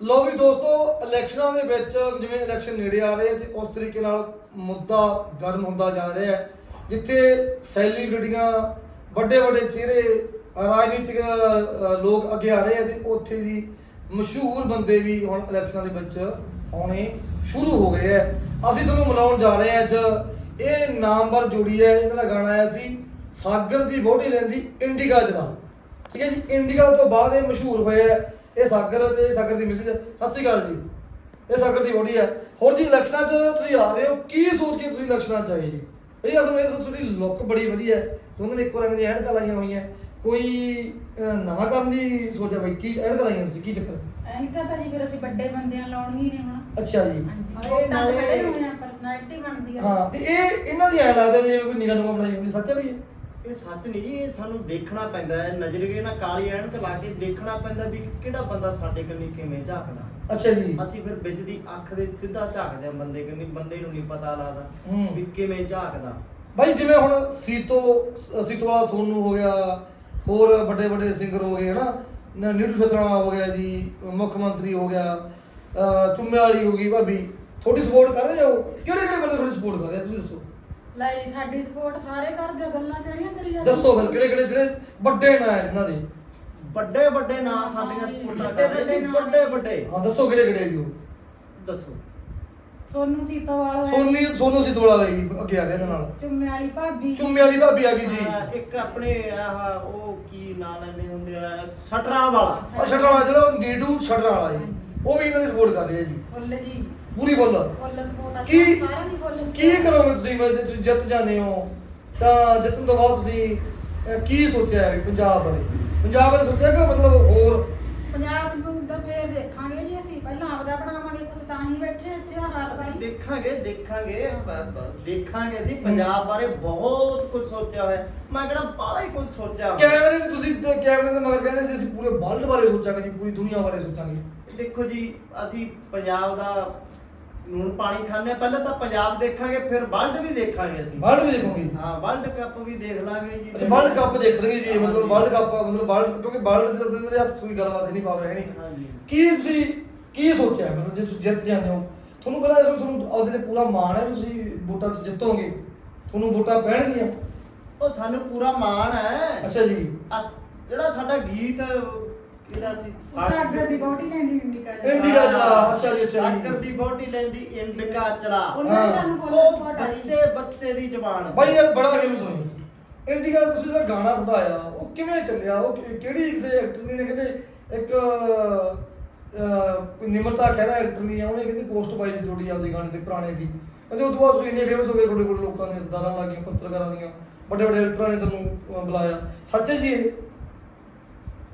ਲੋ ਵੀ ਦੋਸਤੋ ਇਲੈਕਸ਼ਨਾਂ ਦੇ ਵਿੱਚ ਜਿਵੇਂ ਇਲੈਕਸ਼ਨ ਨੇੜੇ ਆ ਰਹੇ ਆ ਤੇ ਉਸ ਤਰੀਕੇ ਨਾਲ ਮੁੱਦਾ ਗਰਮ ਹੁੰਦਾ ਜਾ ਰਿਹਾ ਹੈ, ਜਿੱਥੇ ਸੈਲੀਬ੍ਰਿਟੀਆਂ ਵੱਡੇ ਵੱਡੇ ਚਿਹਰੇ, ਰਾਜਨੀਤਿਕ ਲੋਕ ਅੱਗੇ ਆ ਰਹੇ ਆ ਤੇ ਉੱਥੇ ਜੀ ਮਸ਼ਹੂਰ ਬੰਦੇ ਵੀ ਹੁਣ ਇਲੈਕਸ਼ਨਾਂ ਦੇ ਵਿੱਚ ਆਉਣੇ ਸ਼ੁਰੂ ਹੋ ਗਏ ਆ। ਅਸੀਂ ਤੁਹਾਨੂੰ ਮਿਲਾਉਣ ਜਾ ਰਹੇ ਆ ਅੱਜ, ਇਹ ਨਾਮਵਰ ਜੋੜੀ ਹੈ, ਇਹਦਾ ਗਾਣਾ ਆਇਆ ਸੀ, ਸਾਗਰ ਦੀ ਬੋਟੀ ਲੈਂਦੀ ਇੰਡੀਗਾ ਜਰਾ ਠੀਕ ਹੈ ਜੀ ਇੰਡੀਗਾ ਤੋਂ ਬਾਅਦ ਇਹ ਮਸ਼ਹੂਰ ਹੋਏ ਆ ਇਹ ਸਾਗਰ ਤੇ ਸਾਗਰ ਦੀ ਮਿਸਿਸ ਸਤਿ ਸ਼੍ਰੀ ਅਕਾਲ ਜੀ। ਇਹ ਸਾਗਰ ਦੀ ਬੋਡੀ ਹੈ। ਹੋਰ ਜੀ ਇਲੈਕਸ਼ਨਾਂ 'ਚ ਤੁਸੀਂ ਆ ਰਹੇ ਹੋ। ਕੀ ਸੋਚ ਕੇ ਤੁਸੀਂ ਇਲੈਕਸ਼ਨਾਂ 'ਚ ਆਏ ਜੀ? ਇਹ ਅਸਲ ਵਿੱਚ ਤੁਹਾਡੀ ਲੁੱਕ ਬੜੀ ਵਧੀਆ ਹੈ। ਦੋਨਾਂ ਨੇ ਇੱਕੋ ਰੰਗ ਦੀਆਂ ਐਨਕਾਂ ਲਾਈਆਂ ਹੋਈਆਂ। ਕੋਈ ਨਵਾਂ ਕਰਨ ਦੀ ਸੋਚਿਆ ਬਈ? ਕੀ ਐਨਕਾਂ ਲਾਈਆਂ ਤੁਸੀਂ? ਕੀ ਚੱਕਰ ਐਨਕਾਂ ਤਾਂ ਜੀ ਫਿਰ ਅਸੀਂ ਵੱਡੇ ਬੰਦਿਆਂ ਲਾਉਣੀ ਨੇ ਹੁਣ। ਅੱਛਾ ਜੀ। ਵੋਟਾਂ ਚ ਵੱਡੇ ਹੋਏ ਆ ਪਰਸਨੈਲਿਟੀ ਬਣਦੀ ਆ। ਹਾਂ ਤੇ ਇਹ ਇਹਨਾਂ ਦੀ ਐ ਲੱਗਦਾ ਵੀ ਇਹ ਕੋਈ ਨਿਗਾਹ ਨੂੰ ਬਣਾਈ ਹੁੰਦੀ ਸੱਚ ਹੈ ਵੀ ਇਹ? ਸੱਚ ਨਹੀਂ ਜੀ ਇਹ ਸਾਨੂੰ ਦੇਖਣਾ ਪੈਂਦਾ ਹੈ। ਨਜ਼ਰੀਏ ਨਾਲ ਕਾਲੀ ਐਨਕ ਲਾ ਕੇ ਦੇਖਣਾ ਪੈਂਦਾ ਵੀ ਕਿਹੜਾ ਬੰਦਾ ਸਾਡੇ ਕੰਨੀ ਕਿਵੇਂ ਝਾਕਦਾ। ਅੱਛਾ ਜੀ। ਅਸੀਂ ਫਿਰ ਵਿੱਚ ਦੀ ਅੱਖ ਦੇ ਸਿੱਧਾ ਝਾਕਦੇ ਆ ਬੰਦੇ ਕੰਨੀ ਬੰਦੇ ਨੂੰ ਨਹੀਂ ਪਤਾ ਲੱਗਦਾ ਹੂੰ। ਵੀ ਕਿਵੇਂ ਝਾਕਦਾ। ਭਾਈ ਜਿਵੇਂ ਹੁਣ ਸੀਤੋ ਸੀਤੋ ਵਾਲਾ ਸੋਨੂ ਹੋ ਗਿਆ ਹੋਰ ਵੱਡੇ ਵੱਡੇ ਸਿੰਗਰ ਹੋ ਗਏ ਹਨਾ? ਨ- ਨੀਟੂ ਹੋ ਗਿਆ ਜੀ ਮੁੱਖ ਮੰਤਰੀ ਹੋ ਗਿਆ ਅਹ ਚੁੰਮੇ ਵਾਲੀ ਹੋ ਗਈ ਭਾਬੀ। ਥੋੜੀ ਸਪੋਰਟ ਕਰ ਰਹੇ ਹੋ? ਕਿਹੜੇ ਕਿਹੜੇ ਬੰਦੇ ਥੋੜੀ ਸਪੋਰਟ ਕਰ ਰਹੇ ਆ? ਤੁਸੀਂ ਦੱਸੋ। ਲੈ ਜੀ ਸਾਡੀ ਸਪੋਰਟ ਸਾਰੇ ਕਰਦੇ ਆ, ਗੱਲਾਂ ਜਿਹੜੀਆਂ ਕਰੀ ਜਾਂਦੇ। ਦੱਸੋ ਫਿਰ ਕਿਹੜੇ ਕਿਹੜੇ ਜਿਹੜੇ ਵੱਡੇ ਨਾਂ ਹੈ ਜਿਨ੍ਹਾਂ ਦੇ? ਵੱਡੇ ਵੱਡੇ ਨਾਂ ਸਾਡੀਆਂ ਸਪੋਰਟਾਂ ਕਰ ਰਹੇ ਜੀ ਵੱਡੇ ਵੱਡੇ ਹਾਂ ਦੱਸੋ ਕਿਹੜੇ ਕਿਹੜੇ ਜੀ ਉਹ? ਦੱਸੋ। ਸੋਨੂ ਸੀਤੋਵਾਲ ਹੋਇਆ। ਸੋਨੀ ਸੋਨੂ ਸਿੱਧੂ ਬਾਈ ਅੱਗੇ ਆ ਗਿਆ ਇਹਨਾਂ ਨਾਲ। ਚੁੰਮੇ ਵਾਲੀ ਭਾਬੀ। ਚੁੰਮੇ ਵਾਲੀ ਭਾਬੀ ਆ ਗਈ ਜੀ। ਅਹ ਇੱਕ ਆਪਣੇ ਆਹ ਉਹ ਕੀ ਨਾਂ ਲੈਂਦੇ ਹੁੰਦੇ ਆ ਸਟਰਾਂ ਵਾਲਾ। ਆ ਛੱਡਣ ਵਾਲਾ ਜਿਹੜਾ ਨੀਡੂ ਛੱਡਣ ਵਾਲਾ ਜੀ। ਉਹ ਵੀ ਇਹਨਾਂ ਦੀ ਸਪੋਰਟ ਕਰ ਰਿਹਾ ਜੀ। ਫੁੱਲ ਜੀ। ਪੂਰੀ ਬੋਲ ਫੁੱਲ ਸਪੋਰਟ ਆ ਕੀ ਸਾਰਿਆਂ ਦੀ ਫੁੱਲ ਕੀ ਕਰੋਗੇ ਤੁਸੀਂ? ਮੈਂ ਜੇ ਤੁਸੀਂ ਜਿੱਤ ਜਾਂਦੇ ਹੋ ਤਾਂ ਜਿੱਤਣ ਤੋਂ ਬਾਅਦ ਤੁਸੀਂ ਅਹ, ਕੀ ਸੋਚਿਆ ਹੈ ਵੀ ਪੰਜਾਬ ਬਾਰੇ? ਪੰਜਾਬ ਬਾਰੇ ਸੋਚਿਆ ਕਿ ਮਤਲਬ ਹੋਰ? ਪੰਜਾਬ ਨੂੰ ਤਾਂ ਫੇਰ ਦੇਖਾਂਗੇ ਜੀ ਅਸੀਂ। ਪਹਿਲਾਂ ਆਪਦਾ ਬਣਾਵਾਂਗੇ ਕੁਛ ਤਾਂ ਹੀ ਬੈਠੇ ਇੱਥੇ ਆ ਅਸੀਂ ਵਾਰੀ ਦੇਖਾਂਗੇ ਦੇਖਾਂਗੇ ਬ- ਬ- ਦੇਖਾਂਗੇ ਅਸੀਂ ਪੰਜਾਬ ਬਾਰੇ ਬਹੁਤ ਕੁਝ ਸੋਚਿਆ ਹੋਇਆ। ਮੈਂ ਕਿਹੜਾ ਬਾਹਲਾ ਹੀ ਕੁਝ ਸੋਚਿਆ ਹੋਇਆ। ਕੈਮਰੇ 'ਚ ਤੁਸੀਂ ਤੇ ਕੈਮਰੇ ਦੇ ਮਗਰ ਕਹਿੰਦੇ ਸੀ ਅਸੀਂ ਪੂਰੇ ਵਰਲਡ ਬਾਰੇ ਸੋਚਾਂਗੇ ਜੀ ਪੂਰੀ ਦੁਨੀਆ ਬਾਰੇ ਸੋਚਾਂਗੇ। ਦੇਖੋ ਜੀ ਅਸੀਂ ਪੰਜਾਬ ਦਾ ਨੂਨ ਪਾਣੀ ਹਾਂ ਪਹਿਲਾਂ ਤਾਂ ਪੰਜਾਬ ਦੇਖਾਂਗੇ ਫਿਰ ਵਰਲਡ ਵੀ ਦੇਖਾਂਗੇ ਅਸੀਂ। ਵਰਲਡ ਵੀ ਦੇਖੋਗੇ। ਹਾਂ ਵਰਲਡ ਕੱਪ ਵੀ ਦੇਖ ਲਾਂਗੇ ਜੀ। ਅੱਛਾ ਵਰਲਡ ਕੱਪ ਦੇਖਣਗੇ ਜੀ ਮਤਲਬ। ਵਰਲਡ ਕੱਪ ਮਤਲਬ ਵਰਲਡ ਕਿਉਂਕਿ ਵਰਲਡ ਦੇ ਅੰਦਰ ਹੱਥ ਕੋਈ ਗੱਲਬਾਤ ਨਹੀਂ ਪਾਵ ਰਹਿਣੀ ਹਾਂਜੀ ਕੀ ਤੁਸੀਂ ਕੀ ਸੋਚਿਆ ਮਤਲਬ ਜੇ ਤੁਸੀਂ ਜਿੱਤ ਜਾਂਦੇ ਹੋ? ਤੁਹਾਨੂੰ ਪਤਾ ਹੈ ਤੁਹਾਨੂੰ ਉਹਦੇ ਤੇ ਪੂਰਾ ਮਾਣ ਹੈ ਤੁਸੀਂ ਵੋਟਾਂ 'ਚ ਜਿੱਤੋਗੇ? ਤੁਹਾਨੂੰ ਵੋਟਾਂ ਪੈਣਗੀਆਂ? ਉਹ ਸਾਨੂੰ ਪੂਰਾ ਮਾਣ ਹੈ। ਅੱਛਾ ਜੀ। ਜਿਹੜਾ ਸਾਡਾ ਗੀਤ ਕਿਹੜਾ ਸੀ? ਸਾਗਰ ਦੀ ਬੋਟੀ ਲੈਂਦੀ ਇੰਡੀਕਾ ਇੰਡੀਕਾ ਚਲਾ, ਅੱਛਾ ਜੀ, ਅੱਛਾ ਜੀ। ਸਾਗਰ ਦੀ ਬੋਟੀ ਲੈਂਦੀ ਇੰਡਕਾ ਚਲਾ। ਉਹਨਾਂ ਨੇ ਹਾਂ। ਸਾਨੂੰ ਫੁੱਲ ਉਹ ਸਪੋਰਟ ਆ ਜੀ। ਬੱਚੇ ਬੱਚੇ ਦੀ ਜ਼ਬਾਨ ਭਾਈ ਯਾਰ ਬੜਾ ਫੇਮਸ ਹੋਇਆ। ਇੰਡੀਕਾ ਦਾ ਤੁਸੀਂ ਜਿਹੜਾ ਗਾਣਾ ਵਧਾਇਆ ਉਹ ਕਿਵੇਂ ਚੱਲਿਆ? ਉਹ ਕਿ- ਕਿਹੜੀ ਕਿਸੇ ਐਕਟਰ ਨੇ ਕਹਿੰਦੇ ਇੱਕ ਅਹ, ਕੋਈ ਨਿਮਰਤਾ ਖਹਿਰਾ ਐਕਟਰ ਨਹੀਂ ਆ ਉਹਨੇ ਕਹਿੰਦੀ ਪੋਸਟ ਪਾਈ ਸੀ ਤੁਹਾਡੀ ਆਪਦੇ ਗਾਣੇ ਤੇ ਪੁਰਾਣੇ ਦੀ? ਕਹਿੰਦੇ ਉਸ ਤੋਂ ਬਾਅਦ ਤੁਸੀਂ ਇੰਨੇ ਫੇਮਸ ਹੋ ਗਏ ਤੁਹਾਡੇ ਕੋਲ ਲੋਕਾਂ ਦੀਆਂ ਦਾਰਾਂ ਲੱਗੀਆਂ ਪੱਤਰਕਾਰਾਂ ਦੀਆਂ ਵੱਡੇ ਵੱਡੇ ਐਕਟਰਾਂ ਨੇ ਤੁਹਾਨੂੰ ਅਹ, ਬੁਲਾਇਆ। ਸੱਚ ਹੈ ਜੀ ਇਹ?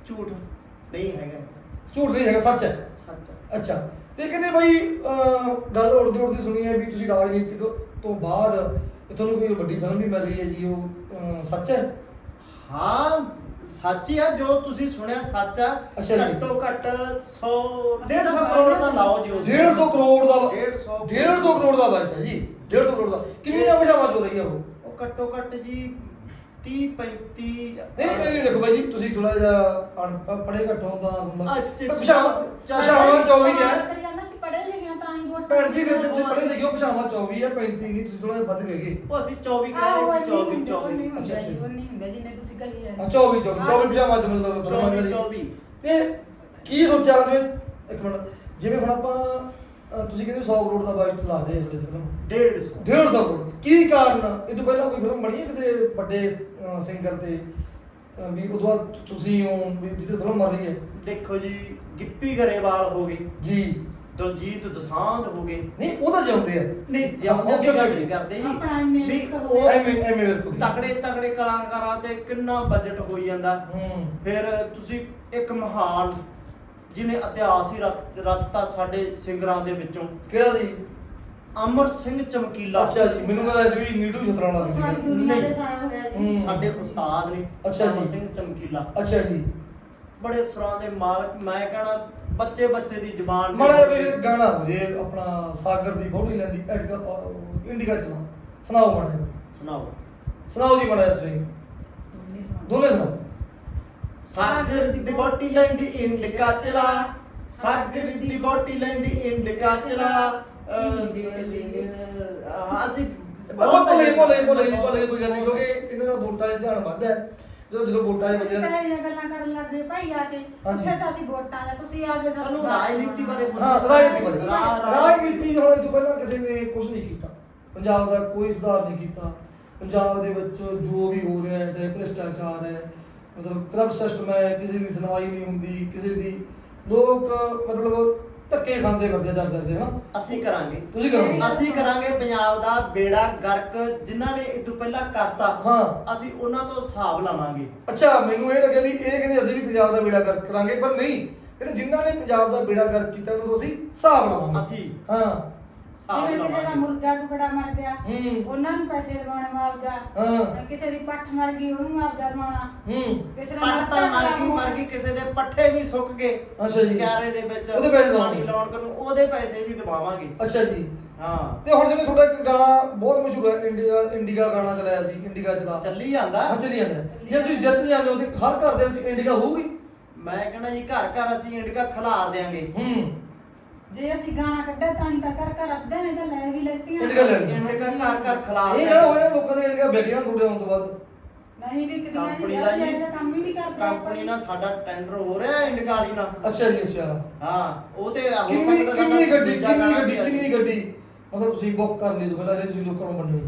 ਝੂਠ। ਨਹੀਂ ਹੈਗਾ। ਝੂਠ ਨਹੀਂ ਹੈਗਾ ਸੱਚ ਹੈ? ਸੱਚ ਅੱਛਾ। ਤੇ ਕਹਿੰਦੇ ਭਾਈ ਗੱਲ ਉੜਦੀ ਉੜਦੀ ਸੁਣੀ ਹੈ ਵੀ ਤੁਸੀਂ ਰਾਜਨੀਤਿਕ ਤੋਂ ਬਾਅਦ ਤੁਹਾਨੂੰ ਕੋਈ ਵੱਡੀ ਫਿਲਮ ਵੀ ਮਿਲ ਰਹੀ ਹੈ ਜੀ ਉਹ ਅਹ, ਸੱਚ ਹੈ? ਹਾਂ ਸੱਚ ਹੀ ਆ ਜੋ ਤੁਸੀਂ ਸੁਣਿਆ ਸੱਚ ਆ। ਅੱਛਾ ਜੀ। ਘੱਟੋ ਘੱਟ 100 150 ਕਰੋੜ ਦਾ ਲਾਓ ਜੀ ਉਸ 150 ਕਰੋੜ ਦਾ 150 150 ਕਰੋੜ ਦਾ ਬਜਟ ਹੈ ਜੀ 150 ਕਰੋੜ ਦਾ। ਕਿੰਨੀ ਨਾ ਭਾਸ਼ਾਵਾਂ ਚ ਹੋ ਰਹੀ ਹੈ ਉਹ? ਉਹ ਘੱਟੋ ਘੱਟ ਜੀ 30 35 ਨਹੀਂ ਨਹੀਂ ਨਹੀਂ ਦੇਖੋ ਬਾਈ ਜੀ ਤੁਸੀਂ ਥੋੜਾ ਜਿਹਾ ਪੜੇ ਘੱਟ ਹੁੰਦਾ ਹੁੰਦਾ। ਅੱਛਾ, ਭਾਸ਼ਾਵਾਂ ਅੱਛਾ। ਭਾਸ਼ਾਵਾਂ 24 ਹੈ। ਕਰੀ ਜਾਂਦਾ ਸੀ ਪੜ੍ਹੇ ਆ ਤਾਂ ਹੀ ਵੋਟ ਭੈਣ ਜੀ ਫਿਰ ਤੁਸੀਂ ਪੜੇ ਲਿਖੇ ਹੋ ਭਾਸ਼ਾਵਾਂ 24 ਹੈ 35 ਨਹੀਂ ਤੁਸੀਂ ਥੋੜਾ ਜਿਹਾ ਵੱਧ ਗਏ ਉਹ ਅਸੀਂ 24 ਕਹਿ ਆਹੋ ਰਹੇ ਸੀ 24 ਨਹੀਂ 24 ਹੁੰਦਾ ਅੱਛਾ, ਜੀ ਅੱਛਾ। ਉਹ ਨਹੀਂ ਹੁੰਦਾ ਜਿੰਨੇ ਤੁਸੀਂ ਕਹੀ ਜਾਂਦੇ। ਹਾਂ 24 24 24 ਭਾਸ਼ਾਵਾਂ ਚ ਮਤਲਬ 24 24 ਤੇ ਕੀ ਸੋਚਿਆ ਜਿਵੇਂ ਇੱਕ ਮਿੰਟ। ਜਿਵੇਂ ਹੁਣ ਆਪਾਂ ਅਹ ਤੁਸੀਂ ਕਹਿੰਦੇ 100 ਕਰੋੜ ਦਾ ਬਜਟ ਲਾ ਦੇ ਤੁਹਾਡੇ ਫਿਲਮ 150 150 ਕਰੋੜ। ਕੀ ਕਾਰਨ ਇਹ ਤੋਂ ਪਹਿਲਾਂ ਕੋਈ ਫਿਲਮ ਬਣੀ ਹੈ ਕਿਸੇ ਵੱਡੇ ਸਿੰਗਰ ਤੇ? ਅਹ ਵੀ ਉਦੋਂ ਬਾਅਦ ਤੁਸੀਂ ਹੋ ਵੀ ਜਿਹਦੇ ਫਿਲਮ ਬਣ ਰਹੀ ਹੈ। ਦੇਖੋ ਜੀ ਗਿੱਪੀ ਗਰੇਵਾਲ ਹੋ ਗਏ। ਜੀ। ਦਲਜੀਤ ਦਸਾਂਝ ਹੋ ਗਏ। ਨਹੀਂ ਉਹ ਤਾਂ ਜਿਉਂਦੇ ਆ। ਨਹੀਂ ਜਿਉਂਦੇ ਦੀ ਗੱਲ okay. ਨਹੀਂ ਕਰਦੇ ਜੀ? ਆਪਣਾ ਇੰਨੇ ਵੀ ਲਿਖੋ ਉਹ ਐਵੇਂ ਐਵੇਂ ਵੇਖੋ। ਤਕੜੇ ਤਕੜੇ ਕਲਾਕਾਰਾਂ ਤੇ ਕਿੰਨਾ ਬਜਟ ਹੋਈ ਜਾਂਦਾ। ਹੂੰ। ਫਿਰ ਤੁਸੀਂ ਇੱਕ ਮਹਾਨ ਜਿਹਨੇ ਇਤਿਹਾਸ ਹੀ ਰਚ- ਰਚਤਾ ਸਾਡੇ ਸਿੰਗਰਾਂ ਦੇ ਵਿੱਚੋਂ। ਕਿਹੜਾ ਜੀ? ਅਮਰ ਸਿੰਘ ਚਮਕੀਲਾ। ਅੱਛਾ ਜੀ ਮੈਨੂੰ ਕਹਿੰਦਾ ਸੀ ਵੀ ਨੀਟੂ ਛਤਰਾਣਾ ਉਹ ਸੀ। ਦੁਨੀਆ। ਦੇ ਹੋਇਆ ਹੂੰ। ਸਾਡੇ ਉਸਤਾਦ ਨੇ ਅੱਛਾ ਅਮਰ ਜੀ। ਸਿੰਘ ਚਮਕੀਲਾ। ਅੱਛਾ ਜੀ। ਬੜੇ ਸੁਰਾਂ ਦੇ ਮਾਲਕ ਮੈਂ ਕਹਣਾ ਬੱਚੇ ਬੱਚੇ ਦੀ ਜ਼ੁਬਾਨ ਮਾੜਾ ਜਿਹਾ ਵੀ ਗਾਣਾ ਹੋ ਜੇ ਆਪਣਾ ਸਾਗਰ ਦੀ ਬੋਟੀ ਲੈਂਦੀ ਐਡਕਾ ਇੰਡੀਕਾ ਚਲਾ ਸੁਣਾਓ ਮਾੜਾ ਸੁਣਾਓ। ਸੁਣਾਓ ਜੀ ਮਾੜਾ ਤੁਸੀਂ। ਦੋਨੇ ਸੁਣਾਓ। ਸਾਗਰ ਦੀ ਬੋਟੀ ਲੈਂਦੀ ਇੰਡਿਕਾ ਚਲਾ ਸਾਗਰ ਦੀ ਬੋਟੀ ਲੈਂਦੀ ਇੰਡਕਾ ਚਲਾ ਅਹ, ਅਹ, ਅਸੀਂ ਬਹੁਤ ਭੋਲੇ ਭੋਲੇ ਭੋਲੇ ਜੀ ਭੋਲੇ ਕੋਈ ਗੱਲ ਨਹੀਂ ਕਿਉਂਕਿ ਇਹਨਾਂ ਦਾ ਵੋਟਾਂ 'ਚ ਧਿਆਨ ਵੱਧਦਾ ਹੈ। ਜਦੋਂ ਜਦੋਂ ਵੋਟਾਂ 'ਚ ਤੁਸੀਂ ਵਧੀਆ ਪਹਿਲਾਂ ਇਹ ਗੱਲਾਂ ਕਰਨ ਲੱਗੇ ਭਾਈ ਆ ਕੇ। ਹਾਂਜੀ। ਉੱਥੇ ਤਾਂ ਅਸੀਂ ਵੋਟਾਂ ਆ ਤੁਸੀਂ ਆ ਗਏ ਸਾਨੂੰ ਰਾਜਨੀਤੀ ਬਾਰੇ ਪੁੱਛੋ। ਹਾਂ ਰਾਜਨੀਤੀ ਬਾਰੇ। ਰਾ- ਰਾ- ਰਾਜਨੀਤੀ ਹੋਣ ਤੋਂ ਪਹਿਲਾਂ ਕਿਸੇ ਨੇ ਕੁਝ ਨਹੀਂ ਕੀਤਾ। ਪੰਜਾਬ ਦਾ ਕੋਈ ਸੁਧਾਰ ਨਹੀਂ ਕੀਤਾ। ਪੰਜਾਬ ਦੇ ਵਿੱਚ ਜੋ ਵੀ ਹੋ ਰਿਹਾ ਹੈ ਚਾਹੇ ਭ੍ਰਿਸ਼ਟਾਚਾਰ ਹੈ ਮਤਲਬ ਕਰਪਟ ਸਿਸਟਮ ਹੈ ਕਿਸੇ ਦੀ ਸੁਣਵਾਈ ਨਹੀਂ ਹੁੰਦੀ ਕਿਸੇ ਦੀ ਲੋਕ ਮਤਲਬ ਧੱਕੇ ਖਾਂਦੇ ਫਿਰਦੇ ਆ ਦਰ ਦੇ ਹਨਾ? ਅਸੀਂ ਕਰਾਂਗੇ। ਤੁਸੀਂ ਕਰੋਗੇ। ਅਸੀਂ ਕਰਾਂਗੇ ਪੰਜਾਬ ਦਾ ਬੇੜਾ ਗਰਕ ਜਿਨ੍ਹਾਂ ਨੇ ਇਹ ਤੋਂ ਪਹਿਲਾਂ ਕਰਤਾ। ਹਾਂ। ਅਸੀਂ ਉਹਨਾਂ ਤੋਂ ਹਿਸਾਬ ਲਵਾਂਗੇ। ਅੱਛਾ ਮੈਨੂੰ ਇਹ ਲੱਗਿਆ ਵੀ ਇਹ ਕਹਿੰਦੇ ਅਸੀਂ ਵੀ ਪੰਜਾਬ ਦਾ ਬੇੜਾ ਗਰਕ ਕਰਾਂਗੇ ਪਰ ਨਹੀਂ। ਕਹਿੰਦੇ ਜਿਨ੍ਹਾਂ ਨੇ ਪੰਜਾਬ ਦਾ ਬੇੜਾ ਗਰਕ ਕੀਤਾ ਉਹਨਾਂ ਤੋਂ ਅਸੀਂ ਹਿਸਾਬ ਲਾਵਾਂਗੇ। ਅਸੀਂ। ਹਾਂ। ਜਿਵੇਂ ਕਿਸੇ ਦਾ ਲਵਾਂਗੇ। ਮੁਰਗਾ ਕੁਕੜਾ ਮਰ ਗਿਆ ਹੂੰ। ਉਹਨਾਂ ਨੂੰ ਪੈਸੇ ਦਿਵਾਉਣੇ ਮੁਆਵਜ਼ਾ ਹਾਂ। ਕਿਸੇ ਦੀ ਪੱਠ ਮਰ ਗਈ ਉਹਨੂੰ ਮੁਆਵਜ਼ਾ ਦਿਵਾਉਣਾ ਹੂੰ। ਕਿਸੇ ਦਾ ਪੱਟ ਤਾਂ ਮਰ ਗਈ ਮਰ ਗਈ ਕਿਸੇ ਦੇ ਪੱਠੇ ਵੀ ਸੁੱਕ ਗਏ। ਅੱਛਾ ਜੀ। ਕਿਆਰੇ ਦੇ ਵਿੱਚ ਉਹਦੇ ਪੈਸੇ ਪਾਣੀ। ਲਾਉਣ। ਨੂੰ ਉਹਦੇ ਪੈਸੇ ਵੀ ਦਵਾਵਾਂਗੇ। ਅੱਛਾ ਜੀ। ਹਾਂ। ਤੇ ਹੁਣ ਜਿਵੇਂ ਤੁਹਾਡਾ ਇੱਕ ਗਾਣਾ ਬਹੁਤ ਮਸ਼ਹੂਰ ਹੈ ਇੰਡੀਆ ਇੰਡੀਗਾ ਗਾਣਾ ਚਲਾਇਆ ਸੀ ਇੰਡੀਗਾ ਚਲਾ ਚੱਲੀ ਜਾਂਦਾ। ਹਾਂ ਚੱਲੀ ਜਾਂਦਾ। ਹੈ। ਜੇ ਤੁਸੀਂ ਜਿੱਤ ਜਾਂਦੇ ਹੋ ਤੇ ਹਰ ਘਰ ਦੇ ਵਿੱਚ ਇੰਡੀਗਾ ਹੋਊਗੀ। ਮੈਂ ਕਹਿੰਦਾ ਜੀ ਘਰ ਘਰ ਅਸੀਂ ਇੰਡਕਾ ਖਿਲਾਰ ਦੇਾਂਗੇ ਹੂੰ। ਜੇ ਅਸੀਂ ਗਾਣਾ ਕੱਢਿਆ ਤਾਂ ਹੀ ਤਾਂ ਕਰ ਕਰ ਅੱਧੇ ਨੇ ਤਾਂ ਲੈ ਵੀ ਲੈਤੀਆਂ ਇੰਡੀਗਾ ਲੈ ਲਈਆਂ। ਇੰਡਕਾ ਘਰ ਘਰ ਖਿਲਾਰ ਇਹ ਜਿਹੜਾ ਹੋਇਆ ਲੋਕਾਂ ਦੇ ਵਿਕ ਜਾਣ ਤੁਹਾਡੇ ਆਉਣ ਤੋਂ ਬਾਅਦ। ਨਹੀਂ ਵਿਕਦੀਆਂ ਕੰਪਨੀ ਦਾ ਜੀ ਇਹਦਾ ਕੰਮ ਹੀ ਨਹੀਂ ਕਰਦੇ ਕੰਪਨੀ ਨਾਲ ਸਾਡਾ ਟੈਂਡਰ ਹੋ ਰਿਹਾ ਇੰਡਕਾ ਵਾਲੀ ਨਾਲ। ਅੱਛਾ ਜੀ ਅੱਛਾ। ਹਾਂ ਉਹ ਤੇ ਹੋ ਕਿੰਨੀ ਸਕਦਾ ਸਾਡਾ ਕਿੰਨੀ ਗੱਡੀ ਦੂਜਾ ਕਿੰਨੀ ਗਾਣਾ ਗੱਡੀ ਵੀ ਆ। ਕਿੰਨੀ ਗੱਡੀ? ਮਤਲਬ ਤੁਸੀਂ ਬੁੱਕ ਕਰ ਲਈ ਤੋਂ ਪਹਿਲਾਂ ਜੇ ਤੁਸੀਂ ਲੋਕਾਂ ਨੂੰ ਹੈ।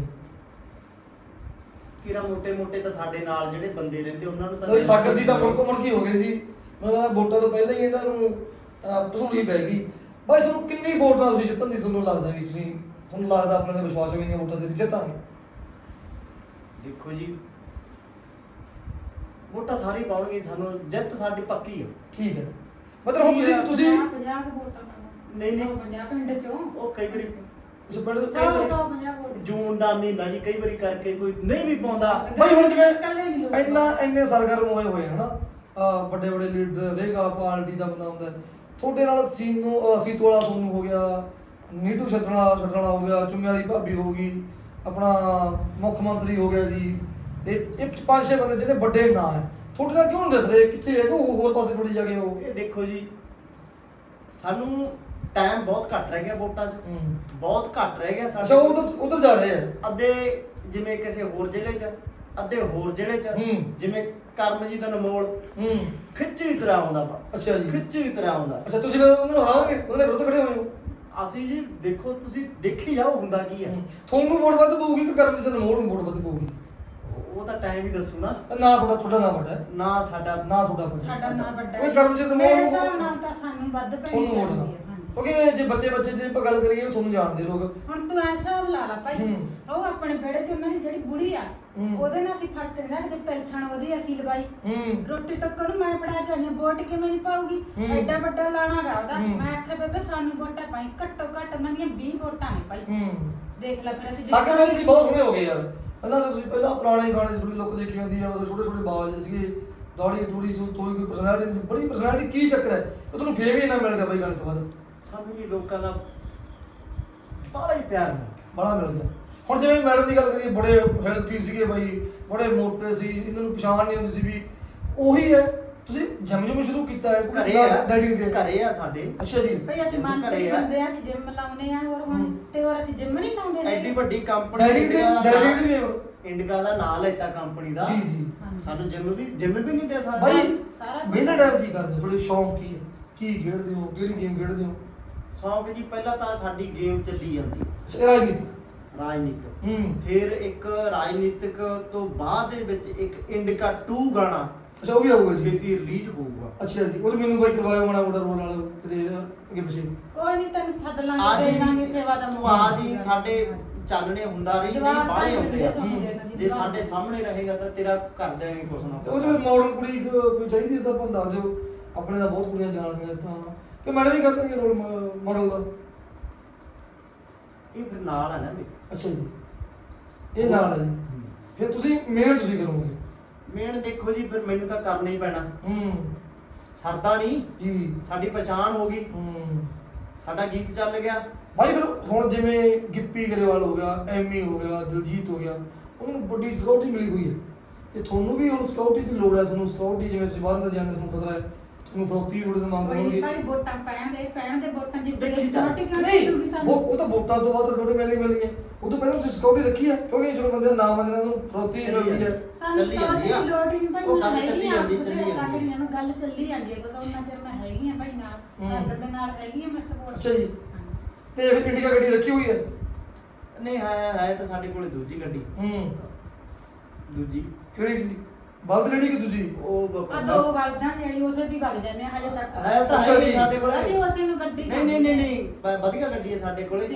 ਕਿਰਾ ਮੋਟੇ ਮੋਟੇ ਤਾਂ ਸਾਡੇ ਨਾਲ ਜਿਹੜੇ ਬੰਦੇ ਰਹਿੰਦੇ ਉਹਨਾਂ ਨੂੰ ਤਾਂ ਲੋਈ ਸਾਗਰ ਜੀ ਤਾਂ ਮੁੜਕੋ ਮੁੜਕੀ ਹੋ। ਗਏ ਸੀ? ਮੈਨੂੰ ਲੱਗਦਾ ਵੋਟਾਂ ਤੋਂ ਪਹਿਲਾਂ ਹੀ ਇਹਨਾਂ ਨੂੰ ਅਹ, ਭਸੂੜੀ ਪੈ ਗਈ। ਬਾਈ ਤੁਹਾਨੂੰ ਕਿੰਨੀ ਵੋਟ ਤੁਸੀਂ ਜਿੱਤਣ ਦੀ ਤੁਹਾਨੂੰ ਲੱਗਦਾ ਵੀ ਤੁਸੀਂ ਤੁਹਾਨੂੰ ਲੱਗਦਾ ਆਪਣੇ ਤੇ ਵਿਸ਼ਵਾਸ ਹੈ ਵੀ ਇੰਨੀਆਂ ਵੋਟਾਂ ਤੇ ਅਸੀਂ ਜਿੱਤਾਂਗੇ? ਦੇਖੋ ਜੀ ਵੋਟਾਂ ਸਾਰੀ ਪਾਉਣਗੇ ਸਾਨੂੰ ਜਿੱਤ ਸਾਡੀ ਪੱਕੀ ਆ। ਠੀਕ ਹੈ। ਮਤਲਬ ਹੁਣ ਤੁਸੀਂ ਤੁਸੀਂ 50 ਵੋਟਾਂ ਨਹੀਂ, ਨਹੀਂ। 50 ਪਿੰਡ ਚੋਂ। ਉਹ ਕਈ ਵਾਰੀ ਤੁਸੀਂ 100 150 ਵੋਟ। ਜੂਨ ਦਾ ਮਹੀਨਾ ਜੀ ਕਈ ਵਾਰੀ ਕਰਕੇ ਕੋਈ ਨਹੀਂ ਵੀ ਪਾਉਂਦਾ। ਬਾਈ ਹੁਣ ਜਿਵੇਂ ਨਹੀਂ। ਇੰਨਾ ਇੰਨੇ ਸਰਗਰਮ ਹੋਏ ਹੋਏ ਹਨਾ। ਵੱਡੇ ਵੱਡੇ ਲੀਡਰ ਰੇਗਾ ਪਾਰਟੀ ਦਾ ਬੰਦਾ ਹੁੰਦਾ। ਹੈ। ਤੁਹਾਡੇ ਨਾਲ ਸੀਨੂ ਸੀਤੋ ਵਾਲਾ ਸੋਨੂ ਹੋ ਗਿਆ ਨੀਟੂ ਛੱਡਣਾ ਛੱਡਣਾ ਹੋ ਗਿਆ ਚੁੰਮੇ ਵਾਲੀ ਭਾਬੀ ਹੋ ਗਈ ਆਪਣਾ ਮੁੱਖ ਮੰਤਰੀ ਹੋ ਗਿਆ ਜੀ। ਇਹ ਇਹ ਪੰਜ ਛੇ ਬੰਦੇ ਜਿਹੜੇ ਵੱਡੇ ਨਾਂ ਹੈ। ਤੁਹਾਡੇ ਨਾਲ ਕਿਉਂ ਨਹੀਂ ਦਿਸ ਰਹੇ? ਕਿੱਥੇ ਹੈ ਉਹ? ਹੋਰ ਪਾਸੇ ਥੋੜੀ ਜਾ ਕੇ ਉਹ। ਇਹ ਦੇਖੋ ਜੀ ਸਾਨੂੰ ਟਾਈਮ ਬਹੁਤ ਘੱਟ ਰਹਿ ਗਿਆ ਵੋਟਾਂ 'ਚ। ਬਹੁਤ ਘੱਟ ਰਹਿ ਗਿਆ ਅੱਛਾ ਉਧਰ ਉਧਰ ਜਾ ਰਹੇ ਆ। ਅੱਧੇ ਜਿਵੇਂ ਕਿਸੇ ਹੋਰ ਜ਼ਿਲ੍ਹੇ 'ਚ ਅੱਧੇ ਹੋਰ ਜ਼ਿਲ੍ਹੇ 'ਚ ਹੂੰ। ਜਿਵੇਂ ਕਰਮਜੀਤ ਅਨਮੋਲ। ਹੂੰ। ਖਿੱਚੀ ਤਰ੍ਹਾਂ ਆਉਂਦਾ ਵਾ। ਅੱਛਾ ਜੀ। ਖਿੱਚੀ ਤਰ੍ਹਾਂ ਆਉਂਦਾ। ਅੱਛਾ ਤੁਸੀਂ ਫਿਰ ਉਹਨਾਂ ਨੂੰ ਹਰਾਓਗੇ? ਉਹਦੇ ਵਿਰੁੱਧ ਖੜੇ ਹੋਏ ਹੋ ਅਸੀਂ ਜੀ ਦੇਖੋ ਤੁਸੀਂ ਦੇਖੀ ਜਾਓ ਹੁੰਦਾ ਕੀ ਹੈ। ਤੁਹਾਨੂੰ ਵੋਟ ਵੱਧ ਪਊਗੀ ਕਿ ਕਰਮਜੀਤ ਅਨਮੋਲ ਨੂੰ ਵੋਟ ਵੱਧ ਪਊਗੀ? ਉਹ ਤਾਂ ਟਾਈਮ ਹੀ ਦੱਸੂ ਨਾ। ਨਾ ਤੁਹਾਡਾ ਤੁਹਾਡਾ ਨਾਮ ਵੱਡਾ। ਹੈ ਨਾ ਸਾਡਾ ਨਾ ਤੁਹਾਡਾ ਵੱਡਾ ਸਾਡਾ ਨਾਂ ਵੱਡਾ ਕੋਈ। ਕਰਮਜੀਤ ਮੋਹਨ ਮੇਰੇ ਨੂੰ- ਹਿਸਾਬ ਨਾਲ ਤਾਂ ਸਾਨੂੰ ਵੱਧ ਪੈਣੀ ਤੁਹਾਨੂੰ ਵੋਟ ਚਾਹੀਦੀ ਹੈ। ਕਿਉਂਕਿ ਜੇ ਬੱਚੇ ਬੱਚੇ ਦੀ ਆਪਾਂ ਗੱਲ ਕਰੀਏ ਉਹ ਤੁਹਾਨੂੰ ਜਾਣਦੇ ਲੋਕ। ਹੁਣ ਤੂੰ ਐਸਾ ਲਾ ਲਾ ਭਾਈ ਹੂੰ। ਉਹ ਆਪਣੇ ਵਿਹੜੇ 'ਚ ਉਹਨਾਂ ਦੀ ਜਿਹੜੀ ਬੁੜੀ ਆ ਹੂੰ। ਉਹਦੇ ਨਾਲ ਅਸੀਂ ਫ਼ਰਕ ਨਹੀਂ ਰੱਖਦੇ ਪੈਲਸਣ ਉਹਦੀ ਅਸੀਂ ਲਵਾਈ। ਹੂੰ। ਰੋਟੀ ਟੱਕਰ ਨੂੰ ਮੈਂ ਫੜਾ ਕੇ ਹਾਂ, ਵੋਟ ਕਿਵੇਂ ਨਹੀਂ ਪਾਉਗੀ ਹੂੰ। ਐਡਾ ਵੱਡਾ ਲਾਣਾ ਗਾ ਉਹਦਾ। ਹੂੰ। ਮੈਂ ਆਖਿਆ ਬੇਬੇ ਸਾਨੂੰ ਵੋਟਾਂ ਪਾਈ ਘੱਟੋ ਘੱਟ ਉਹਨਾਂ ਦੀਆਂ 20 ਵੋਟਾਂ ਨੇ ਭਾਈ। ਹੂੰ। ਦੇਖ ਲੈ ਫਿਰ ਅਸੀਂ ਸਾਕੇ ਵਿੱਚ ਬਹੁਤ ਸੋਹਣੇ ਹੋ ਗਏ ਯਾਰ। ਪਹਿਲਾਂ ਤਾਂ ਤੁਸੀਂ ਪਹਿਲਾਂ ਪੁਰਾਣੇ ਗਾਣੇ ਥੋੜੀ ਲੋਕ ਦੇਖੀ ਹੁੰਦੀ ਆ ਮਤਲਬ ਛੋਟੇ ਛੋਟੇ ਬਾਜ ਸੀਗੇ। ਦੌੜੀ ਦੂੜੀ ਥੋੜੀ ਕੋਈ ਪਰਸਨੈਲਿਟੀ ਸੀ। ਬੜੀ ਪਰਸਨੈਲਿਟੀ ਕੀ ਚੱਕਰ ਹੈ? ਤੇ ਤੁਹਾਨੂੰ ਫੇਮ ਹੀ ਨਾ ਮਿਲਦਾ ਬਾਈ ਗਾਣੇ ਤੋਂ ਬਾਅਦ। ਸਾਨੂੰ ਜੀ ਲੋਕਾਂ ਦਾ ਬੜਾ ਹੀ ਪਿਆਰ ਮਿਲਦਾ ਬੜਾ ਮਿਲ ਗਿਆ। ਹੁਣ ਜਿਵੇਂ ਮੈਡਮ ਦੀ ਗੱਲ ਕਰੀਏ ਬੜੇ ਹੈਲਥੀ ਸੀਗੇ ਬਾਈ ਬੜੇ ਮੋਟੇ ਸੀ ਇਹਨਾਂ ਨੂੰ ਪਛਾਣ ਨਹੀਂ ਹੁੰਦੀ ਸੀ ਵੀ ਉਹੀ ਹੈ। ਤੁਸੀਂ ਜਿਮ ਜਿਮ ਸ਼ੁਰੂ ਕੀਤਾ ਹੈ ਘਰੇ ਆ ਡੈਡੀ ਦੇ ਘਰੇ ਆ ਸਾਡੇ। ਅੱਛਾ ਜੀ। ਭਈ ਅਸੀਂ ਮੰਨਦੇ। ਬੰਦੇ ਆ। ਅਸੀਂ ਜਿਮ ਲਾਉਨੇ ਆ ਹੋਰ ਹੁਣ। ਤੇ ਹੋਰ ਅਸੀਂ ਜਿਮ ਨਹੀਂ ਲਾਉਂਦੇ। ਐਡੀ ਵੱਡੀ ਕੰਪਨੀ ਡੈਡੀ ਦੇ ਡੈਡੀ ਦੀ ਵੀ ਇੰਡਿਕਾ ਦਾ ਨਾਂ ਲੈਤਾ ਕੰਪਨੀ ਦਾ। ਜੀ ਜੀ। ਸਾਨੂੰ ਜਿੰਮ ਵੀ ਜਿੰਮ ਵੀ ਨਹੀਂ ਦੇ ਸਕਦੇ। ਬਾਈ ਸਾਰਾ ਵੇਲੇ ਟਾਈਮ ਕੀ ਕਰਦੇ ਥੋੜੇ ਸ਼ੌਂਕ ਕੀ ਹੈ? ਕੀ ਖੇਡਦੇ ਹੋ ਕਿਹੜੀ ਗੇਮ ਖੇਡਦੇ ਹੋ? ਸ਼ੌਂਕ ਜੀ ਪਹਿਲਾਂ ਤਾਂ ਸਾਡੀ ਗੇਮ ਚੱਲੀ ਜਾਂਦੀ। ਰਾਜਨੀਤੀ ਰਾਜਨੀਤਿਕ। ਹੂੰ। ਫਿਰ ਇੱਕ ਰਾਜਨੀਤਿਕ ਤੋਂ ਬਾਅਦ ਦੇ ਵਿੱਚ ਇੱਕ ਇੰਡਿਕਾ 2 ਗਾਣਾ ਅੱਛਾ ਉਹ ਵੀ ਆਊਗਾ ਜੀ। ਛੇਤੀ ਰਿਲੀਜ਼ ਹੋਊਗਾ। ਅੱਛਾ ਜੀ ਉਹ ਮੈਨੂੰ ਬਾਈ ਕਰਵਾਇਓ ਮਾੜਾ ਮੋਟਾ ਰੋਲ ਵਾਲਾ ਕਿਤੇ ਅੱਗੇ ਪਿੱਛੇ। ਕੋਈ ਨਹੀਂ ਤੈਨੂੰ ਸੱਦ ਲਾਂਗੇ ਦੇ ਦਾਂਗੇ ਸੇਵਾ ਦਾ ਤੂੰ ਆ ਜੀ ਸਾਡੇ ਚਾਨਣੇ ਹੁੰਦਾ ਰਹੀ ਨਹੀਂ ਜਵਾਬ ਬਾਹਲੇ ਤਾਂ ਹੁੰਦੇ ਦਿੰਦੇ ਆ ਸਾਨੂੰ ਦੇਣਾ ਜੀ, ਜੇ। ਸਾਡੇ ਸਾਹਮਣੇ ਰਹੇਗਾ ਤਾਂ ਤੇਰਾ ਕਰ ਦੇਵਾਂਗੇ ਕੁਛ ਨਾ ਤੇ ਉਹ ਜਿਵੇਂ ਮਾਡਲ ਕੁੜੀ ਕ- ਕੋਈ ਚਾਹੀਦੀ ਤਾਂ ਆਪਾਂ ਦੱਸ ਦਿਓ। ਆਪਣੇ ਦਾ ਬਹੁਤ ਕੁੜੀਆਂ ਜਾਣਦੀਆਂ ਤਾਂ ਕਿ ਮੈਡਮ ਵੀ ਕਰਨਗੇ ਰੋਲ ਮਾਡਲ ਦਾ। ਇਹ ਫਿਰ ਨਾਲ ਆ ਨਾ ਵੀ ਅੱਛਾ ਜੀ। ਇਹ ਨਾਲ ਹੈ ਜੀ। ਫਿਰ ਤੁਸੀਂ ਮੇਨ ਤੁਸੀਂ ਕਰੋਗੇ। ਮੇਨ ਦੇਖੋ ਜੀ ਫਿਰ ਮੈਨੂੰ ਤਾਂ ਕਰਨਾ ਹੀ ਪੈਣਾ। ਹੂੰ। ਸਰਦਾ ਨਹੀਂ। ਜੀ। ਸਾਡੀ ਪਛਾਣ ਹੋ ਗਈ। ਹੂੰ। ਸਾਡਾ ਗੀਤ ਚੱਲ ਗਿਆ। ਭਾਈ ਫਿਰ ਹੁਣ ਜਿਵੇਂ ਗਿੱਪੀ ਗਰੇਵਾਲ ਹੋ ਗਿਆ ਐਮੀ ਹੋ ਗਿਆ ਦਿਲਜੀਤ ਹੋ ਗਿਆ ਉਹਨਾਂ ਨੂੰ ਵੱਡੀ ਸਿਕਿਉਰਿਟੀ ਮਿਲੀ ਹੋਈ ਹੈ। ਤੇ ਤੁਹਾਨੂੰ ਵੀ ਹੁਣ ਸਿਕਿਉਰਿਟੀ ਦੀ ਲੋੜ ਹੈ ਤੁਹਾਨੂੰ ਸਿਕਿਉਰਿਟੀ ਜਿਵੇਂ ਤੁਸੀਂ ਬਾਹਰ ਅੰਦਰ ਜਾਂਦੇ ਤੁਹਾਨੂੰ ਖਤਰਾ ਹੈ। ਨੂੰ ਫਰੋਤੀ ਵੀ ਬੜੇ ਮੰਗ ਕੋਈ ਨਹੀਂ ਹੋਣਗੇ ਭਾਈ ਵੋਟਾਂ ਪੈਣ ਦੇ ਪੈਣ ਦੇ ਵੋਟਾਂ ਜਿੱਤੇ ਦੇਖੀ ਜਾ। ਸਿਕਿਉਰਿਟੀ ਕਿਉਂ ਨਹੀਂ ਨਹੀਂ ਦੂਗੀ ਸਾਨੂੰ? ਉਹ ਉਹ ਤਾਂ ਵੋਟਾਂ ਤੋਂ ਬਾਅਦ ਥੋੜੀ ਮਿਲਣੀ ਮਿਲਣੀ ਹੈ। ਉਹ ਤੋਂ ਪਹਿਲਾਂ ਤੁਸੀਂ ਸਿਕਿਉਰਿਟੀ ਰੱਖੀ ਹੈ ਕਿਉਂਕਿ ਜਦੋਂ ਬੰਦੇ ਦਾ ਨਾਮ ਮੰਨਣਾ ਉਹਨੂੰ ਫਰੋਤੀ ਮਿਲਦੀ ਹੈ। ਸਾਨੂੰ ਚੱਲੀ ਜਾਂਦੀ ਸਿਕਿਉਰਿਟੀ ਆ। ਦੀ ਲੋੜ ਹੀ ਨਹੀਂ ਭਾਈ ਉਹ ਮੈਂ ਗੱਲ ਹੈਗੀ ਚੱਲੀ ਆ ਜਾਂਦੀ, ਚੱਲੀ ਜਾਂਦੀ। ਨੂੰ ਗੱਲ ਚੱਲੀ ਜਾਂਦੀ ਹੈ ਬਸ ਉਹਨਾਂ ਚਿਰ ਮੈਂ ਹੈਗੀ ਆ ਭਾਈ ਨਾਲ ਹੂੰ। ਸਾਗਰ ਦੇ ਨਾਲ ਹੈਗੀ ਆ ਮੈਂ ਸਪੋਰਟ ਅੱਛਾ ਜੀ। ਤੇ ਫਿਰ ਇੰਡੀਕਾ ਗੱਡੀ ਰੱਖੀ ਹੋਈ ਹੈ? ਨਹੀਂ ਹੈ ਹੈ ਤਾਂ ਸਾਡੇ ਕੋਲੇ ਦੂਜੀ ਗੱਡੀ। ਹੂੰ। ਦੂਜੀ। ਕਿਹੜੀ ਬਲਦ ਰੇੜੀ ਕਿ ਦੂਜੀ? ਉਹ ਆ ਦੋ ਵਗਦਾਂ ਜਿਹੜੀ ਉਸੇ ਦੀ ਵਗ ਜਾਂਦੇ ਆ ਹਜੇ ਤੱਕ। ਹੈ ਤਾਂ ਅੱਛਾ ਹੈ ਜੀ। ਹੀ ਸਾਡੇ ਕੋਲੇ। ਅਸੀਂ ਉਸੇ ਨੂੰ ਗੱਡੀ ਨਹੀਂ ਨਹੀਂ ਨਹੀਂ ਨਹੀਂ ਵਧੀਆ ਗੱਡੀ ਹੈ ਸਾਡੇ ਕੋਲੇ।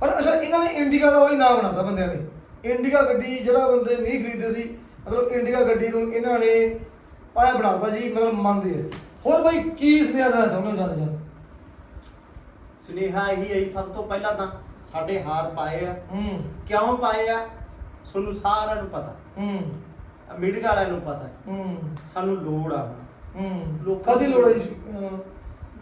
ਪਰ ਅੱਛਾ ਇਹਨਾਂ ਨੇ ਇੰਡੀਕਾ ਦਾ ਵਾਈ ਨਾਮ ਬਣਾਤਾ ਬੰਦਿਆਂ ਨੇ। ਇੰਡੀਕਾ ਗੱਡੀ ਜਿਹੜਾ ਬੰਦੇ ਨਹੀਂ ਖਰੀਦਦੇ ਸੀ ਮਤਲਬ ਇੰਡੀਕਾ ਗੱਡੀ ਨੂੰ ਇਹਨਾਂ ਨੇ ਪਾਇਆ ਬਣਾਤਾ ਜੀ ਮਤਲਬ ਮੰਨਦੇ ਆ। ਹੋਰ ਬਾਈ ਕੀ ਸੁਨੇਹਾ ਦੇਣਾ ਚਾਹੁੰਦੇ ਹੋ ਜਾਨ ਜਾਨ ਸੁਨੇਹਾ ਇਹੀ ਹੈ ਜੀ, ਸਭ ਤੋਂ ਪਹਿਲਾਂ ਤਾਂ ਸਾਡੇ ਹਾਰ ਪਾਏ ਆ। ਹੂੰ। ਕਿਉਂ ਪਾਏ ਆ? ਤੁਹਾਨੂੰ ਸਾਰਿਆਂ ਨੂੰ ਪਤਾ। ਹੂੰ। ਮੀਡੀਆ ਵਾਲਿਆਂ ਨੂੰ ਪਤਾ ਹੂੰ। ਸਾਨੂੰ ਲੋੜ ਆ ਹੂੰ। ਲੋਕਾਂ ਕਾਦੀ ਲੋੜ ਹੈ ਜੀ? ਅਹ,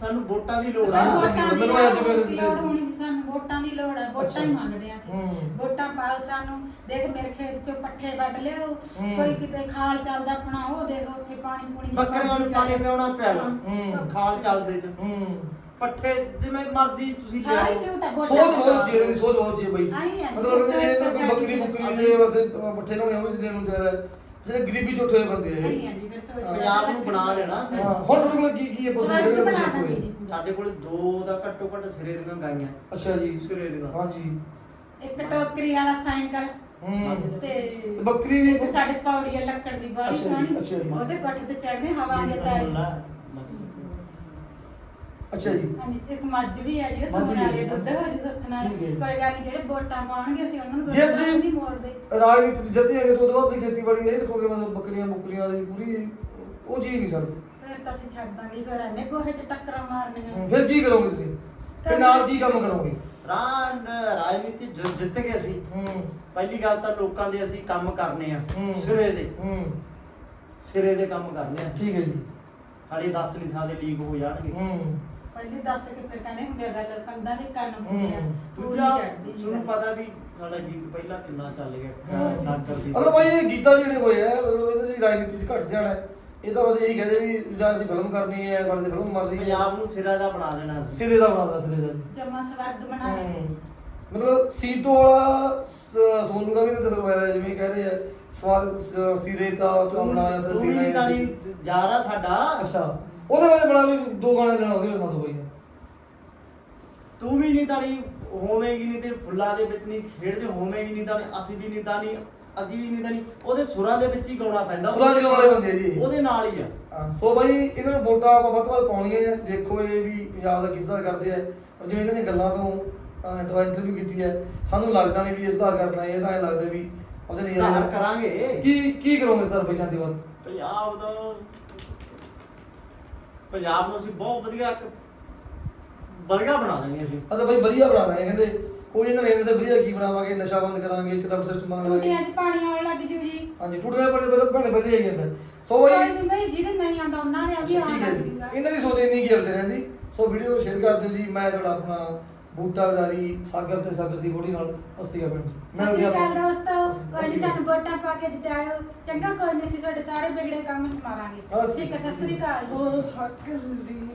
ਸਾਨੂੰ ਵੋਟਾਂ ਦੀ ਲੋੜ ਆ। ਵੋਟਾਂ ਦੀ ਮੈਨੂੰ ਸੀ ਲੋੜ ਦੀ ਹੋਣੀ ਸੀ ਸਾਨੂੰ ਵੋਟਾਂ ਦੀ ਲੋੜ ਹੈ ਵੋਟਾਂ ਹੀ ਅੱਛਾ। ਮੰਗਦੇ ਆ ਅਸੀਂ। ਹੂੰ। ਵੋਟਾਂ ਪਾਓ ਸਾਨੂੰ ਦੇਖ ਮੇਰੇ ਖੇਤ ਚੋਂ ਪੱਠੇ ਵੱਢ ਲਿਓ। ਹੂੰ। ਕੋਈ ਕਿਤੇ ਖਾਲ ਚੱਲਦਾ ਆਪਣਾ ਉਹ ਦੇਖ ਉੱਥੇ ਪਾਣੀ ਪੂਣੀ ਬੱਕਰੀਆਂ ਨੂੰ ਪਾਣੀ ਪਿਆਉਣਾ ਪਿਆਣਾ ਹੂੰ। ਖਾਲ ਚੱਲਦੇ ਚ। ਹੂੰ। ਪੱਠੇ ਜਿਵੇਂ ਮਰਜ਼ੀ ਤੁਸੀਂ ਸਾਰੀ ਲਿਆਓ। ਸੋਚ ਵੋਟਾਂ ਬਹੁਤ ਚੀਜ਼ ਦੀ ਸੋਚ ਬਹੁਤ ਚੀਜ਼ ਬਈ। ਆਈ ਹੈ, ਮਤਲਬ ਕਿ ਤਰ੍ਹਾਂ ਕੋਈ ਬੱਕਰੀ ਬੁੱਕਰੀ ਦੇ ਵਾਸਤੇ ਪੱਠੇ ਲਾਉਣੇ ਹੋਵੇ ਜਿਹਨਾਂ ਨੂੰ ਤਿਆਰ ਹੈ ਜਿਹੜੇ ਗਰੀਬੀ ਚ ਉੱਠੇ ਹੋਏ ਬੰਦੇ ਆ ਆਈ ਇਹ। ਹੈ ਜੀ ਫਿਰ ਸੋਚ ਪੰਜਾਬ ਨੂੰ ਬਣਾ ਦੇਣਾ ਹਾਂ ਹੁਣ ਤੁਹਾਡੇ ਕੋਲ ਕੀ ਕੀ ਹੈ ਸਵਰਗ ਜਿਹੜੇ ਬਣਾ ਦਾਂਗੇ। ਜੀ ਸਾਡੇ ਕੋਲ ਦੋ ਦਾ ਘੱਟੋ ਘੱਟ ਸਿਰੇ ਦੀਆਂ ਗਾਈਆਂ। ਅੱਛਾ ਜੀ। ਸਿਰੇ ਦੀਆਂ। ਹਾਂਜੀ। ਇੱਕ ਟੋਕਰੀ ਵਾਲਾ ਸਾਈਕਲ ਹੂੰ। ਤੇ ਤੇ ਬੱਕਰੀ ਵੀ ਇੱਕ ਸਾਡੇ ਪੌੜੀ ਆ ਲੱਕੜ ਦੀ ਬਾੜੀ ਅੱਛਾ ਜੀ, ਸੋਹਣੀ। ਅੱਛਾ ਜੀ। ਉਹਦੇ ਪੱਠੇ ਤੇ ਚੜਦੇ ਹਵਾ ਦੇ ਪੈਰ। ਅੱਛਾ ਜੀ। ਹਾਂਜੀ ਇੱਕ ਮੱਝ ਵੀ ਹੈ ਜਿਹੜੀ ਮੱਝ ਸੂਣ ਵੀ ਵਾਲੀ ਹੈ, ਦੁੱਧ ਵਾਲੀ ਸੁੱਖ ਨਾਲ। ਠੀਕ ਹੈ। ਕੋਈ ਗੱਲ ਨਹੀਂ ਜਿਹੜੇ ਵੋਟਾਂ ਪਾਉਣਗੇ ਅਸੀਂ ਉਹਨਾਂ ਨੂੰ ਜੇ ਦੁੱਧ ਨਹੀਂ ਮੋੜਦੇ। ਰਾਜਨੀਤੀ ਚ ਜਿੱਤੇ ਹੈਗੇ ਤਾਂ ਉਹਦੇ ਬਾਅਦ ਤੁਸੀਂ ਖੇਤੀਬਾੜੀ ਇਹ ਦੇਖੋਗੇ ਮਤਲਬ ਬੱਕਰੀਆਂ ਬੁੱਕਰੀਆਂ ਦੀ ਪੂਰੀ ਉਹ ਚੀਜ਼ ਨਹੀਂ ਛੱਡਦੇ। ਫਿਰ ਤਾਂ ਅਸੀਂ ਛੱਡ ਦਾਂਗੇ ਫਿਰ ਐਵੇਂ ਗੋਹੇ 'ਚ ਟੱਕਰਾਂ ਮਾਰਨੀਆਂ। ਫਿਰ ਕੀ ਕਰੋਗੇ ਤੁਸੀਂ? ਫਿਰ ਨਾਲ ਕੀ ਕੰਮ ਕਰੋਗੇ? ਰਾਜ ਰਾਜਨੀਤੀ ਜਿ- ਜਿੱਤ ਗਏ ਅਸੀਂ। ਹੂੰ। ਪਹਿਲੀ ਗੱਲ ਤਾਂ ਲੋਕਾਂ ਦੇ ਅਸੀਂ ਕੰਮ ਕਰਨੇ ਆ ਹੂੰ। ਸਿਰੇ ਦੇ। ਹੂੰ। ਸਿਰੇ ਦੇ ਕੰਮ ਕਰਨੇ ਆ ਅਸੀਂ। ਠੀਕ ਹੈ ਜੀ। ਹਾਲੇ 10 ਨਹੀਂ ਸਾਦੇ ਲੀਕ ਹੋ ਜਾਣਗੇ। ਹੂੰ। ਪਹਿਲੇ ਦੱਸ ਕੇ ਫਿਰ ਕਹਿੰਦੇ ਹੁੰਦੇ ਆ ਗੱਲ ਕੰਦਾਂ ਦੇ ਕੰਨ ਹੁੰਦੇ ਆ ਹੂੰ। ਦੂਜਾ ਚੜ੍ਹਦੀ ਤੁਹਾਨੂੰ ਪਤਾ ਵੀ ਸਾਡਾ ਗੀਤ ਪਹਿਲਾਂ ਕਿੰਨਾ ਚੱਲ ਹਾਂ। ਗਿਆ ਸਾਗਰ ਦੀ ਅਗਰ ਭਾਈ ਇਹ ਗੀਤਾ ਜਿਹੜੇ ਹੋਏ ਆ ਮਤਲਬ ਇਹਨਾਂ ਦੀ ਰਾਜਨੀਤੀ ਚ ਘਟ ਜਾਣਾ। ਹੈ। ਇਹ ਤਾਂ ਬਸ ਇਹੀ ਕਹਦੇ ਵੀ ਜਾਂ ਅਸੀਂ ਫਿਲਮ ਕਰਨੀ ਹੈ ਸਾਡੇ ਤੇ ਫਿਲਮ ਮਰ ਰਹੀ ਹੈ। ਪੰਜਾਬ ਨੂੰ ਸਿਰਾ ਦਾ ਬਣਾ ਦੇਣਾ ਸੀ ਸਿਰੇ ਦਾ ਬਣਾਦਾ ਸਿਰੇ ਦਾ। ਜਮਾ ਸਵਰਗ ਬਣਾ ਦੇ ਹੂੰ। ਮਤਲਬ ਸੀਤੋ ਵਾਲਾ ਸ- ਸੋਨੂ ਦਾ ਵੀ ਤਾਂ ਦੱਸਿਆ ਹੋਇਆ ਹੈ, ਜਿਵੇਂ ਕਹਿ ਰਹੇ ਆ ਸਵਾਦ ਸ- ਸਿਰੇ ਦਾ ਤਾਂ ਬਣਾਇਆ ਤਾਂ ਤੂੰ ਵੀ ਦੇਣਾ ਨਹੀਂ ਤਾਂ ਹੀ ਨਹੀਂ ਜਾ ਰਹਾ ਸਾਡਾ। ਅੱਛਾ। ਉਹਦੇ ਬਾਰੇ ਬਣਾ ਵੀ ਦੋ ਗਾਣੇ ਲੈਣਾ ਉਹਦੇ ਨਾਲ ਦੋ ਬਈ। ਤੂੰ ਵੀ ਨਹੀਂ ਤਾਂ ਨਹੀਂ ਹੋਵੇਂਗੀ ਨਹੀਂ ਤੇ ਫੁੱਲਾਂ ਦੇ ਵਿੱਚ ਨਹੀਂ ਖੇਡਦੇ ਹੋਵੇਂਗੀ ਨਹੀਂ ਤਾਂ ਅਸੀਂ ਵੀ ਨਹੀਂ ਤਾਂ ਨਹੀਂ ਅਸੀਂ ਵੀ ਨਹੀਂ ਤਾਂ ਨਹੀਂ ਉਹਦੇ ਸੁਰਾਂ ਦੇ ਵਿੱਚ ਹੀ ਗਾਉਣਾ ਪੈਂਦਾ। ਸੁਰਾਂ ਗਾਉਣ ਵਾਲੇ ਬੰਦੇ ਜੀ। ਉਹਦੇ ਨਾਲ ਹੀ ਆ। ਹਾਂ, ਸੋ ਬਾਈ ਇਹਨਾਂ ਨੂੰ ਵੋਟਾਂ ਆਪਾਂ ਵੱਧ ਤੋਂ ਵੱਧ ਪਾਉਣੀਆਂ ਆ। ਦੇਖੋ ਇਹ ਵੀ ਪੰਜਾਬ ਦਾ ਕਿਸ ਤਰ੍ਹਾਂ ਕਰਦੇ ਆ। ਪਰ ਜਿਵੇਂ ਇਹਨਾਂ ਦੀਆਂ ਗੱਲਾਂ ਤੋਂ ਇੰਟਰਵਿਊ ਕੀਤੀ ਹੈ ਸਾਨੂੰ ਲੱਗਦਾ ਨਹੀਂ ਵੀ ਇਸ ਦਾ ਕਰਨਾ ਹੈ ਇਹ ਤਾਂ ਐਂ ਲੱਗਦਾ ਵੀ ਉਹਦੇ ਨਹੀਂ ਸੁਧਾਰ ਕਰਾਂਗੇ। ਕੀ ਕੀ ਕਰੋਗੇ ਦਾ ਬਈ ਸ਼ਾਂਤੀ ਬਾਅਦ ਪੰਜਾਬ ਦਾ ਪੰਜਾਬ ਨੂੰ ਅਸੀਂ ਬਹੁਤ ਵਧੀਆ ਇੱਕ ਵਰਗਾ ਬਣਾ ਦਾਂਗੇ ਅਸੀਂ। ਅੱਛਾ ਬਈ ਵਧੀਆ ਬਣਾ ਰਹੇ ਕਹਿੰਦੇ ਕੋਈ ਇਹਨਾਂ ਨੇ ਇਹਦੇ ਵਧੀਆ ਕੀ ਬਣਾਵਾਂਗੇ ਨਸ਼ਾ ਬੰਦ ਕਰਾਂਗੇ ਕਲੱਬ ਸਿਸਟਮ ਬਣਾਵਾਂਗੇ ਟੂਟੀਆਂ 'ਚ ਪਾਣੀ ਆਉਣ ਲੱਗ ਜੂ ਜੀ। ਹਾਂਜੀ ਟੁੱਟਦੇ ਬੜੇ ਬੜੇ ਭੈਣੇ ਵਧੀਆ ਹੀ ਜਾਂਦਾ ਸੋ ਬਾਈ ਕੋਈ ਵੀ ਭਾਈ ਜਿਹਦੇ ਨਹੀਂ ਆਉਂਦਾ ਉਹਨਾਂ ਨੇ ਵੀ ਅੱਛਾ, ਠੀਕ ਹੈ ਜੀ। ਸੀਗਾ। ਇਹਨਾਂ ਦੀ ਸੋਚ ਇੰਨੀ ਕੀ ਹੈ ਵਿਚਾਰਿਆਂ ਦੀ। ਸੋ ਵੀਡੀਓ ਨੂੰ ਸ਼ੇਅਰ ਕਰ ਦਿਓ ਜੀ ਮੈਂ ਤੁਹਾਡਾ ਆਪਣਾ ਬੂਟਾ ਗਦਾਰੀ ਸਾਗਰ ਤੇ ਸਾਗਰ ਦੀ ਬੋੜੀ ਨਾਲ ਹਸਤੀਆ ਪਿੰਡ ਸਤਿ ਸ਼੍ਰੀ ਅਕਾਲ ਦੋਸਤੋ ਕੋਈ ਅਸੀਂ- ਸਾਨੂੰ ਵੋਟਾਂ ਪਾ ਕੇ ਜਿਤਾਇਓ ਚੰਗਾ ਕੋਈ ਨਹੀਂ ਅਸੀਂ ਤੁਹਾਡੇ ਸਾਰੇ ਵਿਗੜੇ ਕੰਮ ਸਮਾਰਾਂਗੇ ਅਸੀਂ- ਠੀਕ ਹੈ ਸਤਿ ਸ਼੍ਰੀ ਅਕਾਲ। ਉਹ ਸਾਗਰ ਦੀ